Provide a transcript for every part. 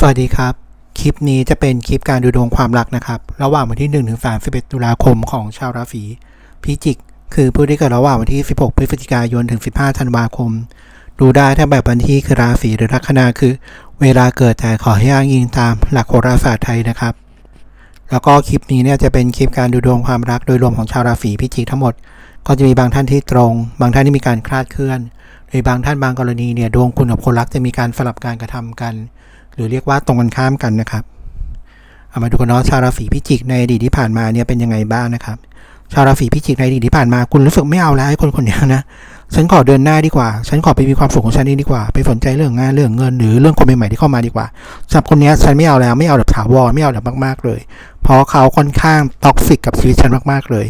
สวัสดีครับ คลิปนี้จะเป็นคลิปการดูดวงความรักนะครับ ระหว่างวันที่1ถึง31 ตุลาคมของชาวราศีพิจิก คือผู้ที่เกิดระหว่างวันที่ 16 พฤศจิกายนถึง 15 ธันวาคม ดูได้ทั้งแบบวันที่คือราศีหรือลัคนาคือ เวลาเกิดแต่ขอให้อ้างอิงตามหลักโหราศาสตร์ไทยนะครับ แล้วก็คลิปนี้เนี่ยจะเป็นคลิปการดูดวงความรักโดยรวมของชาวราศีพิจิกทั้งหมด ก็จะมีบางท่านที่ตรง บางท่านที่มีการคลาดเคลื่อนหรือบางท่านบางกรณีเนี่ยดวงคุณกับคนรักจะมีการสลับการกระทำกัน หรือเรียกว่าตรงกันข้ามกันนะครับเอามาดูกันเนาะชาวราศีพิจิกในอดีตที่ผ่านมาเนี่ยเป็นยังไงบ้างนะครับ ชาวราศีพิจิกในอดีตที่ผ่านมาคุณรู้สึกไม่เอาแล้วไอ้คนคนนี้นะฉันขอเดินหน้าดีกว่า ฉันขอไปมีความสุขของฉันเองดีกว่า ไปสนใจเรื่องงานเรื่องเงิน หรือเรื่องคนใหม่ๆที่เข้ามาดีกว่าสำหรับคนนี้ฉันไม่เอาแล้วไม่เอาแบบถาวรไม่เอาแบบมากๆเลย เพราะเขาค่อนข้างท็อกซิกกับชีวิตฉันมากๆเลย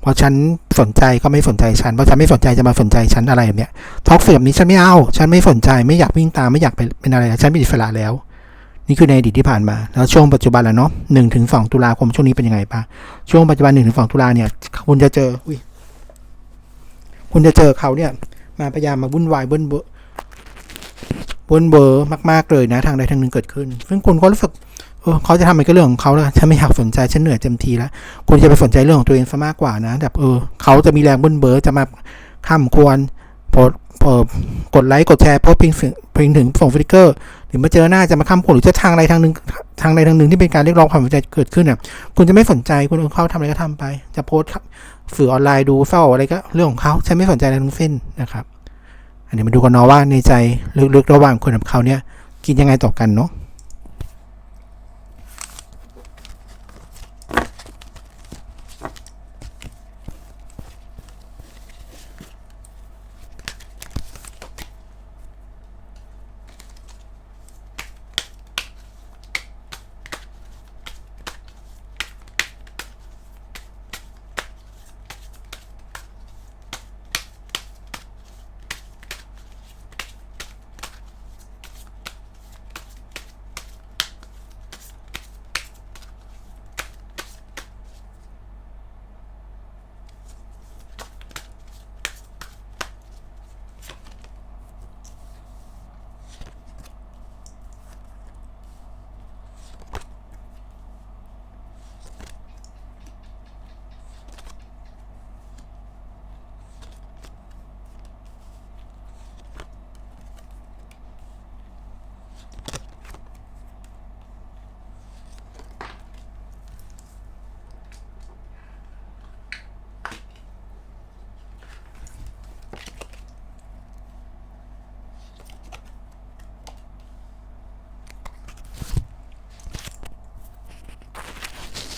เพราะฉันสนใจก็ไม่สนใจฉันเพราะฉันไม่สนใจจะมาสนใจฉันอะไรแบบเนี้ยท็อกซิกแบบนี้ฉันไม่เอา ฉันไม่สนใจไม่อยากวิ่งตามไม่อยากเป็นเป็นอะไรฉันเป็นอิสระแล้ว นี่คือในอดีตที่ผ่านมา แล้วช่วงปัจจุบันแล้วเนาะหนึ่งถึงสองตุลาคมช่วงนี้เป็นยังไงบ้างช่วงปัจจุบันหนึ่งถึงสองตุลาเนี่ย คุณจะเจออุ้ยคุณจะเจอเขาเนี่ย มาพยายามมาวุ่นวายเบิ้ลเบอร์เบิ้ลเบอร์มากๆเลยนะ ทางใดทางหนึ่งเกิดขึ้น ซึ่งคุณก็รู้สึกเออเขาจะทำอะไรก็เรื่องของเขาแล้วฉันไม่อยากสนใจฉันเหนื่อยเต็มทีแล้วคุณจะไปสนใจเรื่องของตัวเองซะมากกว่านะแบบเออเขาจะมีแรงบิ้ลเบอร์จะมาข้ามควร โพสต์เอ่อกดไลค์กดแชร์โพสเพียงถึงเพียงถึงส่งฟิกเกอร์หรือมาเจอหน้าจะมาข้ามคนหรือจะทางใดทางหนึ่งทางใดทางหนึ่งที่เป็นการเรียกร้องความสนใจเกิดขึ้นเนี่ยคุณจะไม่สนใจคุณเข้าทำอะไรก็ทำไป จะโพสต์สื่อออนไลน์ดูเฝ้าอะไรก็เรื่องของเขาฉันไม่สนใจอะไรทั้งสิ้นนะครับ อันนี้มาดูกันเนาะว่าในใจลึกๆระหว่างคนกับเขาเนี่ยคิดยังไงต่อกันเนาะ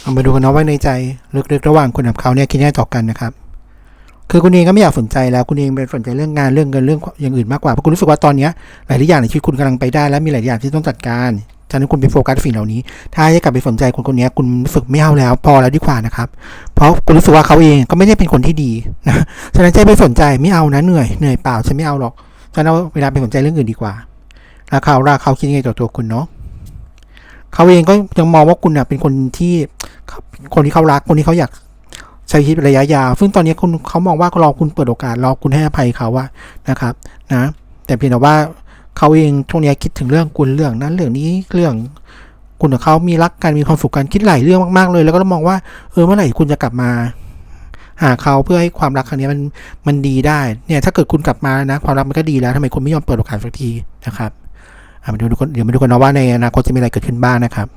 เอามาดูกันเนาะว่าในใจลึกๆระหว่างคุณกับเขาเนี่ยคิดยังไงต่อกันนะครับ คือคุณเองก็ไม่อยากสนใจแล้วคุณเองเป็นสนใจเรื่องงานเรื่องเงินเรื่องอย่างอื่นมากกว่าเพราะคุณรู้สึกว่าตอนนี้หลายอย่างในชีวิตคุณกำลังไปได้และมีหลายอย่างที่ต้องจัดการฉะนั้นคุณไปโฟกัสสิ่งเหล่านี้ ถ้าจะกลับไปสนใจคนคนนี้คุณรู้สึกไม่เอาแล้ว พอแล้วดีกว่านะครับ เพราะคุณรู้สึกว่าเขาเองก็ไม่ได้เป็นคนที่ดีนะฉะนั้นใจไปสนใจไม่เอานะเหนื่อยเหนื่อยเปล่าฉันไม่เอาหรอกฉะนั้นเอาเวลาไปสนใจเรื่องอื่นดีกว่าแล้วเขาเขาคิดยังไงต่อตัวคุณเนาะเขาเองก็ยังมองว่าคุณเป็นคนที่ คนที่เขารักคนที่เขาอยากใช้ชีวิตระยะยาว ซึ่งตอนนี้คุณเขามองว่าก็รอคุณเปิดโอกาสรอคุณให้อภัยเขาว่านะครับนะ แต่เพียงแต่ว่าเขาเองช่วงนี้คิดถึงเรื่องคุณเรื่องนั้นเรื่องนี้เรื่องคุณกับเขามีรักกันมีความสุขกันคิดหลายเรื่องมากๆเลย แล้วก็มองว่าเออเมื่อไหร่คุณจะกลับมา หาเขาเพื่อให้ความรักครั้งนี้มันมันดีได้เนี่ย ถ้าเกิดคุณกลับมานะ ความรักมันก็ดีแล้วทำไมคุณไม่ยอมเปิดโอกาสสักทีนะครับอะมาดูกันเดี๋ยวมาดูกันนะว่าในอนาคตจะมีอะไรเกิดขึ้นบ้างนะครับ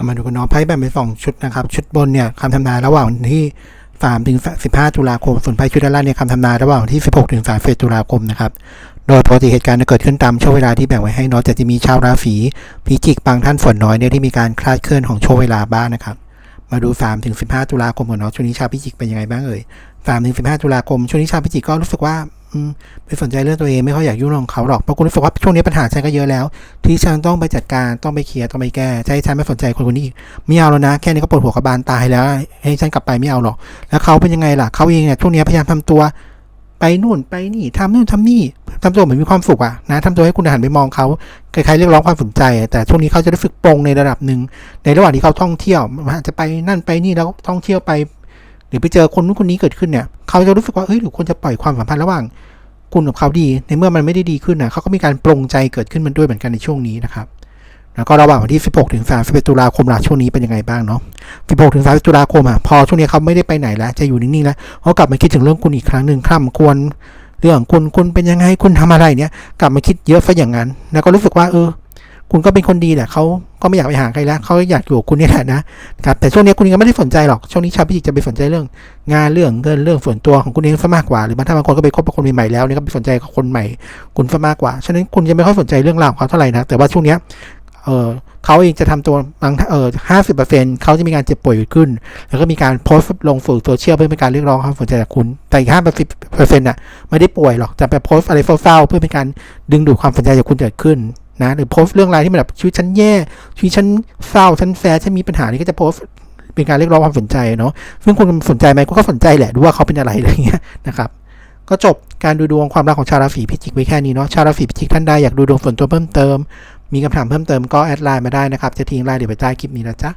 ามาดูกันเนาะไพ่แบ่งเป็นสองชุดนะครับ ชุดบนเนี่ยคำทำนายระหว่างที่3ถึง15ตุลาคม ส่วนไพ่ชุดด้านล่างเนี่ยคำทำนายระหว่างวันที่16ถึง31ตุลาคมนะครับ โดยปกติเหตุการณ์จะเกิดขึ้นตามช่วงเวลาที่แบ่งไว้ให้เนาะแต่จะมีชาวราศีพิจิกบางท่านฝนน้อยเนี่ยที่มีการคลาดเคลื่อนของช่วงเวลาบ้างนะครับ มาดู3ถึง15ตุลาคมก่อนเนาะช่วงนี้ชาวพิจิกเป็นยังไงบ้างเอ่ย3ถึง15ตุลาคมช่วงนี้ชาวพิจิกก็รู้สึกว่า ไม่สนใจเรื่องตัวเองไม่ค่อยอยากยุ่งเรื่องของเขาหรอกเพราะคุณรู้สึกว่าช่วงนี้ปัญหาฉันก็เยอะแล้ว ที่ฉันต้องไปจัดการต้องไปเคลียร์ต้องไปแก้จะให้ฉันไม่สนใจคนคนนี้อีกไม่เอาแล้วนะ แค่นี้ก็ปวดหัวกระบาลตายแล้ว ให้ฉันกลับไปไม่เอาหรอก แล้วเขาเป็นยังไงล่ะเขาเองเนี่ยช่วงนี้พยายามทำตัว ไปนู่นไปนี่ทำนู่นทำนี่ทำตัวเหมือนมีความสุขอะนะทำตัวให้คุณหันไปมองเขาคล้ายๆเรียกร้องความสนใจ แต่ช่วงนี้เขาจะรู้สึกปรงในระดับหนึ่งในระหว่างที่เขาท่องเที่ยวอาจจะไปนั่นไปนี่แล้วท่องเที่ยวไป หรือไปเจอคนนู้นคนนี้เกิดขึ้นเนี่ยเขาจะรู้สึกว่าเอ้ยหรือควรจะปล่อยความสัมพันธ์ระหว่างคุณกับเขาดี ในเมื่อมันไม่ได้ดีขึ้นนะเขาก็มีการปรงใจเกิดขึ้นมันด้วยเหมือนกันในช่วงนี้นะครับแล้วก็ระหว่างวันที่ 16 ถึง 31 ตุลาคมล่ะช่วงนี้เป็นยังไงบ้างเนาะ 16 ถึง30ตุลาคมอะพอช่วงนี้เขาไม่ได้ไปไหนแล้ว จะอยู่นิ่งๆแล้วเขากลับมาคิดถึงเรื่องคุณอีกครั้งหนึ่งคร่ำควรเรื่องคุณคุณเป็นยังไงคุณทำอะไรเนี่ย กลับมาคิดเยอะซะอย่างนั้น แล้วก็รู้สึกว่าเออ คุณก็เป็นคนดีแหละเขาก็ไม่อยากไปหาใครแล้วเขาอยากอยู่กับคุณนี่แหละนะครับแต่ช่วงนี้คุณก็ไม่ได้สนใจหรอกช่วงนี้ชาวพิจิกจะไปสนใจเรื่อง งานเรื่องเงินเรื่องส่วนตัวของคุณเองซะมากกว่าหรือบางท่านบางคนก็ไปคบกับคนใหม่ๆแล้วนี่ก็ไปสนใจกับคนใหม่คุณซะมากกว่าฉะนั้นคุณจะไม่ค่อยสนใจเรื่องราวของเขาเท่าไหร่นะแต่ว่าช่วงนี้เออเขาเองจะทำตัวบางเออห้าสิบเปอร์เซ็นต์เขาจะมีการเจ็บป่วยขึ้น แล้วก็มีการโพสต์ลงสื่อโซเชียลเพื่อเป็นการเรียกร้องความสนใจจากคุณ แต่อีกห้าเปอร์เซ็นต์อะไม่ได้ป่วยหรอก จะไปโพสต์อะไรเศร้าๆเพื่อเป็นการดึงดูดความสนใจจากคุณเกิดขึ้น นะหรือโพสต์เรื่องอะไรที่มันแบบชีวิตฉันแย่ชีวิตฉันเศร้าฉันแฟฉันมีปัญหานี่ก็จะโพสต์เป็นการเรียกร้องความสนใจเนาะซึ่งคุณสนใจไหมก็สนใจแหละดูว่าเขาเป็นอะไรอะไรเงี้ยนะครับก็จบการดูดวงความรักของชาวราศีพิจิกไว้แค่นี้เนาะชาวราศีพิจิกท่านใดอยากดูดวงส่วนตัวเพิ่มเติม มีคำถามเพิ่มเติมก็แอดไลน์มาได้นะครับจะทิ้งไลน์เดี๋ยวไปใต้คลิปนี้นะจ๊ะ